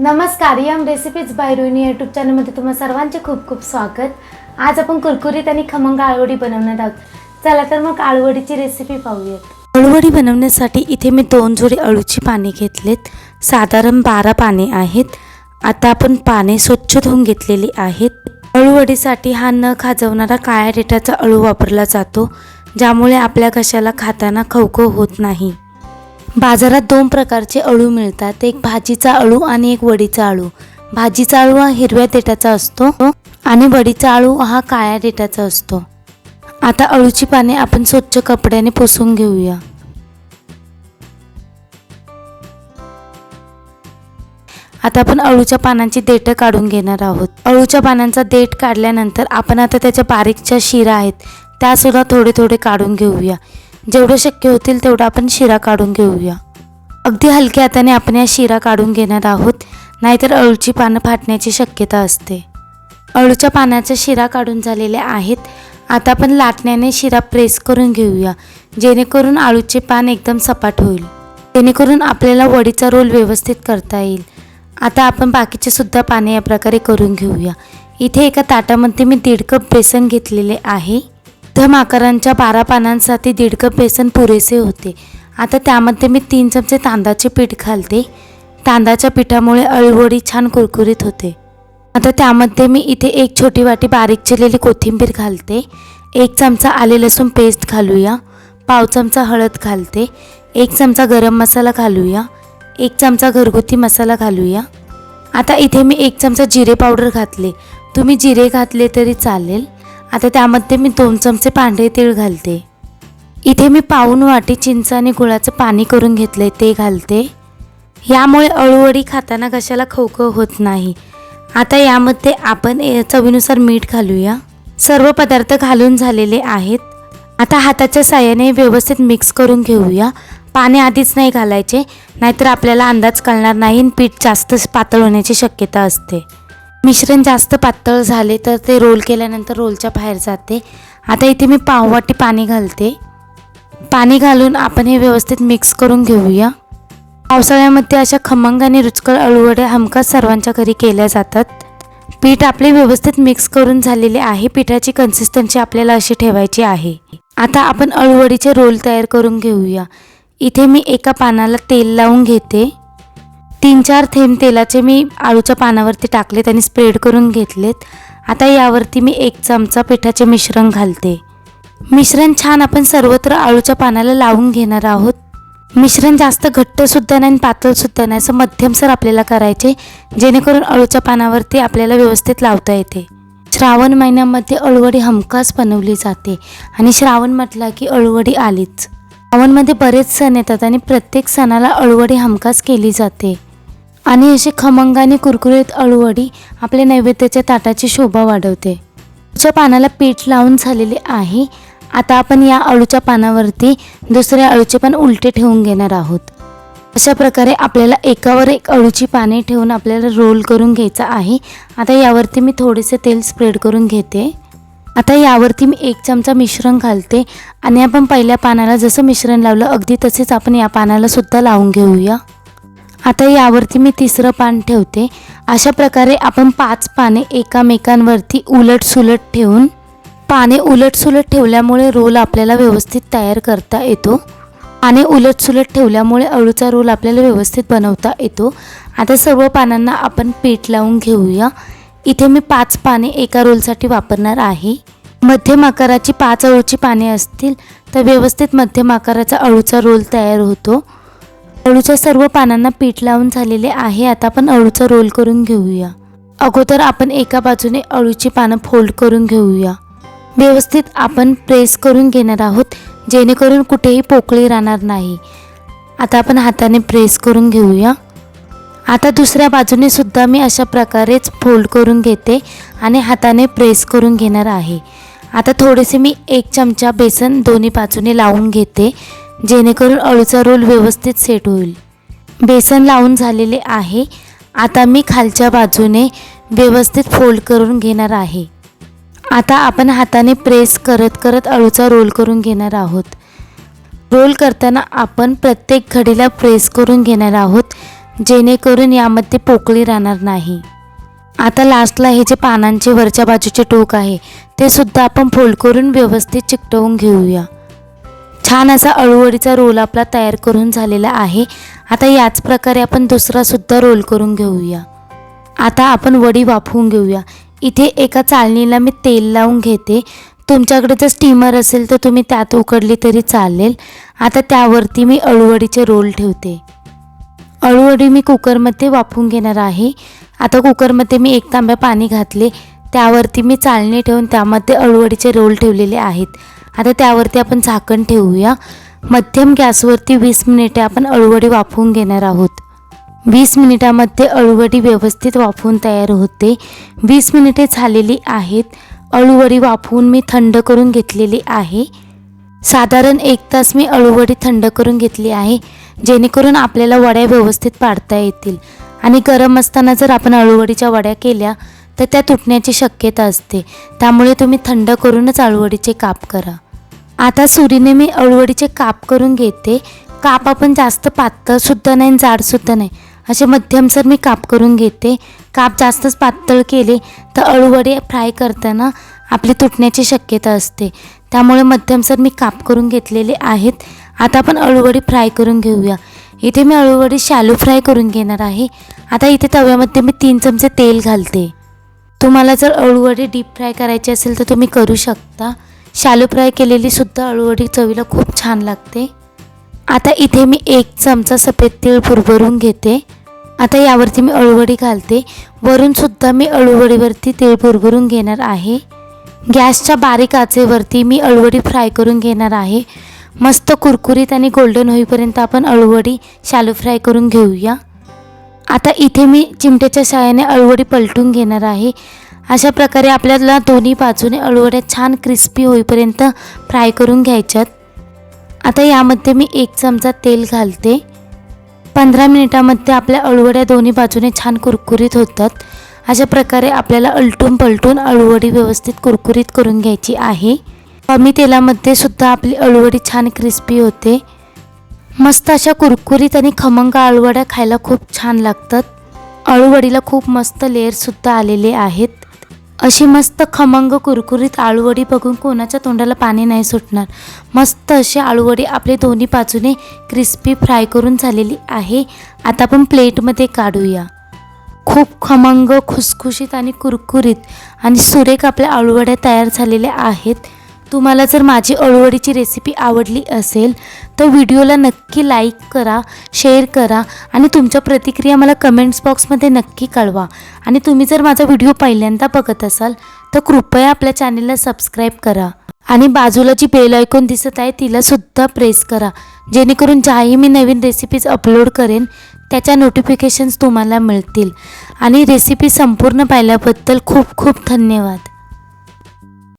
नमस्कार yum recipes by Rohini YouTube चॅनलमध्ये तुम्हा सर्वांचे खूप खूप स्वागत. आज आपण कुरकुरीत आणि खमंग आळवडी बनवणार आहोत. चला तर मग आळवडीची रेसिपी पाहूयात. अळूवडी बनवण्यासाठी इथे मी दोन जोडी अळूची पाने घेतलेत. साधारण बारा पाने आहेत. आता आपण पाने स्वच्छ धुवून घेतलेली आहेत. अळूवडीसाठी हा न खाजवणारा काळ्या डेटाचा अळू वापरला जातो ज्यामुळे आपल्या घशाला खाताना खवखव होत नाही. बाजारात दोन प्रकारचे अळू मिळतात. एक भाजीचा अळू आणि एक वडीचा अळू. भाजीचा अळू हा हिरव्या देठाचा असतो आणि वडीचा अळू हा काळ्या देठाचा असतो. आता अळूची पाने आपण स्वच्छ कपड्याने पुसून घेऊया. आता आपण अळूच्या पानांची देठं काढून घेणार आहोत. अळूच्या पानांचा देठ काढल्यानंतर आपण आता त्याच्या बारीकच्या शिरा आहेत त्यासुद्धा थोडे थोडे काढून घेऊया. जेवढं शक्य होतील तेवढं आपण शिरा काढून घेऊया. अगदी हलक्या हाताने आपण या शिरा काढून घेणार आहोत नाहीतर अळूची पानं फाटण्याची शक्यता असते. अळूच्या पानाचा शिरा काढून झालेल्या आहेत. आता आपण लाटण्याने शिरा प्रेस करून घेऊया जेणेकरून आळूचे पान एकदम सपाट होईल. जेणेकरून आपल्याला वडीचा रोल व्यवस्थित करता येईल. आता आपण बाकीचे सुद्धा पाने या प्रकारे करून घेऊया. इथे एका ताटामध्ये मी दीड कप बेसन घेतलेले आहे. मध्यम आकारांच्या बारा पानांसाठी दीड कप बेसन पुरेसे होते. आता त्यामध्ये मी तीन चमचे तांदळाचे पीठ घालते. तांदळाच्या पिठामुळे अळीवडी छान कुरकुरीत होते. आता त्यामध्ये मी इथे एक छोटी वाटी बारीक चिरलेली कोथिंबीर घालते. एक चमचा आले लसूण पेस्ट घालूया. पाव चमचा हळद घालते. एक चमचा गरम मसाला घालूया. एक चमचा घरगुती मसाला घालूया. आता इथे मी एक चमचा जिरे पावडर घातले. तुम्ही जिरे घातले तरी चालेल. आता त्यामध्ये मी दोन चमचे पांढरे तीळ घालते. इथे मी पाऊन वाटी चिंच आणि गुळाचं पाणी करून घेतले ते घालते. यामुळे अळूवडी खाताना कशाला खवखव होत नाही. आता यामध्ये आपण चवीनुसार मीठ घालूया. सर्व पदार्थ घालून झालेले आहेत. आता हाताच्या साह्याने व्यवस्थित मिक्स करून घेऊया. पाणी आधीच नाही घालायचे नाहीतर आपल्याला अंदाज कळणार नाही आणि पीठ जास्त पातळ होण्याची शक्यता असते. मिश्रण जास्त पातळ झाले तर ते रोल केल्यानंतर रोलच्या बाहेर जाते. आता इथे मी पाववाटी पाणी घालते. पाणी घालून आपण हे व्यवस्थित मिक्स करून घेऊया. पावसाळ्यामध्ये अशा खमंग आणि रुचकर अळूवड्या हमखास सर्वांच्या घरी केल्या जातात. पीठ आपले व्यवस्थित मिक्स करून झालेले आहे. पिठाची कन्सिस्टन्सी आपल्याला अशी ठेवायची आहे. आता आपण अळूवडीचे रोल तयार करून घेऊया. इथे मी एका पानाला तेल लावून घेते. तीन चार थेंब तेलाचे मी आळूच्या पानावरती टाकलेत आणि स्प्रेड करून घेतलेत. आता यावरती मी एक चमचा पिठाचे मिश्रण घालते. मिश्रण छान आपण सर्वत्र आळूच्या पानाला लावून घेणार आहोत. मिश्रण जास्त घट्टसुद्धा नाही आणि पातळसुद्धा नाही असं मध्यमसर आपल्याला करायचे जेणेकरून अळूच्या पानावरती आपल्याला व्यवस्थित लावता येते. श्रावण महिन्यामध्ये अळवडी हमखास बनवली जाते आणि श्रावण म्हटला की अळवडी आलीच. श्रावणमध्ये बरेच सण येतात आणि प्रत्येक सणाला अळवडी हमखास केली जाते. आणि अशी खमंग आणि कुरकुरीत अळूवडी आपल्या नैवेद्याच्या ताटाची शोभा वाढवते. अळूच्या पानाला पीठ लावून झालेले आहे. आता आपण या अळूच्या पानावरती दुसऱ्या अळूचे पण उलटे ठेवून घेणार आहोत. अशा प्रकारे आपल्याला एकावर एक अळूची पाने ठेवून आपल्याला रोल करून घ्यायचा आहे. आता यावरती मी थोडेसे तेल स्प्रेड करून घेते. आता यावरती मी एक चमचा मिश्रण घालते आणि आपण पहिल्या पानाला जसं मिश्रण लावलं अगदी तसेच आपण या पानाला सुद्धा लावून घेऊया. आता यावरती मी तिसरं पान ठेवते. अशा प्रकारे आपण पाच पाने एकामेकांवरती उलट सुलट ठेवून पाने उलट सुलट ठेवल्यामुळे रोल आपल्याला व्यवस्थित तयार करता येतो पाने उलट सुलट ठेवल्यामुळे अळूचा रोल आपल्याला व्यवस्थित बनवता येतो. आता सर्व पानांना आपण पीठ लावून घेऊया. इथे मी पाच पाने एका रोलसाठी वापरणार आहे. मध्यम आकाराची पाच अळूची पाने असतील तर व्यवस्थित मध्यम आकाराचा अळूचा रोल तयार होतो. अळूच्या सर्व पानांना पीठ लावून झालेले आहे. आता आपण अळूचा रोल करून घेऊया. अगोदर आपण एका बाजूने अळूची पानं फोल्ड करून घेऊया. व्यवस्थित आपण प्रेस करून घेणार आहोत जेणेकरून कुठेही पोकळी राहणार नाही. आता आपण हाताने प्रेस करून घेऊया. आता दुसऱ्या बाजूने सुद्धा मी अशा प्रकारेच फोल्ड करून घेते आणि हाताने प्रेस करून घेणार आहे. आता थोडेसे मी एक चमचा बेसन दोन्ही बाजूने लावून घेते. जेणेकरून अळूचा रोल व्यवस्थित सेट होईल. बेसन लावून झालेले आहे. आता मी खालच्या बाजूने व्यवस्थित फोल्ड करून घेणार आहे. आता आपण हाताने प्रेस करत करत अळूचा रोल करून घेणार आहोत. रोल करताना आपण प्रत्येक घडीला प्रेस करून घेणार आहोत जेणेकरून यामध्ये पोकळी राहणार नाही. आता लास्टला हे जे पानांचे वरच्या बाजूचे टोक आहे ते सुद्धा आपण फोल्ड करून व्यवस्थित चिकटवून घेऊया. छान असा अळूवडीचा रोल आपला तयार करून झालेला आहे. आता याच प्रकारे आपण दुसरासुद्धा रोल करून घेऊया. आता आपण वडी वाफवून घेऊया. इथे एका चाळणीला मी तेल लावून घेते. तुमच्याकडे जर स्टीमर असेल तर तुम्ही त्यात उकडली तरी चालेल. आता त्यावरती मी अळूवडीचे रोल ठेवते. अळूवडी मी कुकरमध्ये वाफवून घेणार आहे. आता कुकरमध्ये मी एक तांब्या पाणी घातले. त्यावरती मी चाळणी ठेवून त्यामध्ये अळूवडीचे रोल ठेवलेले आहेत. आता त्यावरती आपण झाकण ठेवूया. मध्यम गॅसवरती वीस मिनिटे आपण अळूवडी वाफवून घेणार आहोत. वीस मिनिटामध्ये अळूवडी व्यवस्थित वाफवून तयार होते. वीस मिनिटे झालेली आहेत. अळूवडी वाफवून मी थंड करून घेतलेली आहे. साधारण एक तास मी अळूवडी थंड करून घेतली आहे. जेणेकरून आपल्याला वड्या व्यवस्थित पाडता येतील. आणि गरम असताना जर आपण अळूवडीच्या वड्या केल्या तर त्या तुटण्याची शक्यता असते. त्यामुळे तुम्ही थंड करूनच अळूवडीचे काप करा. आता सुरीने मी अळूवडीचे काप करून घेते. काप आपण जास्त पातळसुद्धा नाही आणि जाडसुद्धा नाही. असे मध्यमसर मी काप करून घेते काप जास्तच पातळ केले तर अळूवडे फ्राय करताना आपली तुटण्याची शक्यता असते. त्यामुळे मध्यमसर मी काप करून घेतलेले आहेत आता आपण अळूवडी फ्राय करून घेऊया. इथे मी अळूवडी शालू फ्राय करून घेणार आहे. आता इथे तव्यामध्ये मी तीन चमचे तेल घालते. तुम्हाला जर अळूवडी डीप फ्राय करायची असेल तर तुम्ही करू शकता. शालू फ्राय केलेली सुद्धा अळूवडी चवीला खूप छान लागते. आता इथे मी एक चमचा सफेद तीळ पुरभरून घेते. आता यावरती मी अळूवडी घालते. वरूनसुद्धा मी अळूवडीवरती तीळ पुरभरून घेणार आहे. गॅसच्या बारीक आचेवरती मी अळूवडी फ्राय करून घेणार आहे. मस्त कुरकुरीत आणि गोल्डन होईपर्यंत आपण अळूवडी शालू फ्राय करून घेऊया. आता इथे मी चिमट्याच्या साहाय्याने अळूवडी पलटून घेणार आहे. अशा प्रकारे आपल्याला दोन्ही बाजूने अळूवड्या छान क्रिस्पी होईपर्यंत फ्राय करून घ्यायच्यात. आता यामध्ये मी एक चमचा तेल घालते. पंधरा मिनिटामध्ये आपल्या अळूवड्या दोन्ही बाजूने छान कुरकुरीत होतात. अशा प्रकारे आपल्याला अलटून पलटून अळूवडी व्यवस्थित कुरकुरीत करून घ्यायची आहे. कमी तेलामध्ये सुद्धा आपली अळूवडी छान क्रिस्पी होते. मस्त अशा कुरकुरीत आणि खमंग अळूवड्या खायला खूप छान लागतात. अळूवडीला खूप मस्त लेअरसुद्धा आलेले आहेत. अशी मस्त खमंग कुरकुरीत आळूवडी बघून कोणाच्या तोंडाला पाणी नाही सुटणार. मस्त अशी आळूवडी आपले दोन्ही बाजूने क्रिस्पी फ्राय करून झालेली आहे. आता आपण प्लेटमध्ये काढूया. खूप खमंग खुसखुशीत आणि कुरकुरीत आणि सुरेख आपल्या आळूवड्या तयार झालेल्या आहेत. तुम्हाला जर माझी अळूवडीची रेसिपी आवडली असेल तर व्हिडिओला नक्की लाईक करा शेअर करा आणि तुमच्या प्रतिक्रिया मला कमेंट्स बॉक्समध्ये नक्की कळवा. आणि तुम्ही जर माझा व्हिडिओ पहिल्यांदा बघत असाल तर कृपया आपल्या चॅनेलला सबस्क्राईब करा. आणि बाजूला जी बेल ऐकून दिसत आहे तिलासुद्धा प्रेस करा. जेणेकरून ज्याही मी नवीन रेसिपीज अपलोड करेन त्याच्या नोटिफिकेशन्स तुम्हाला मिळतील. आणि रेसिपी संपूर्ण पाहिल्याबद्दल खूप खूप धन्यवाद.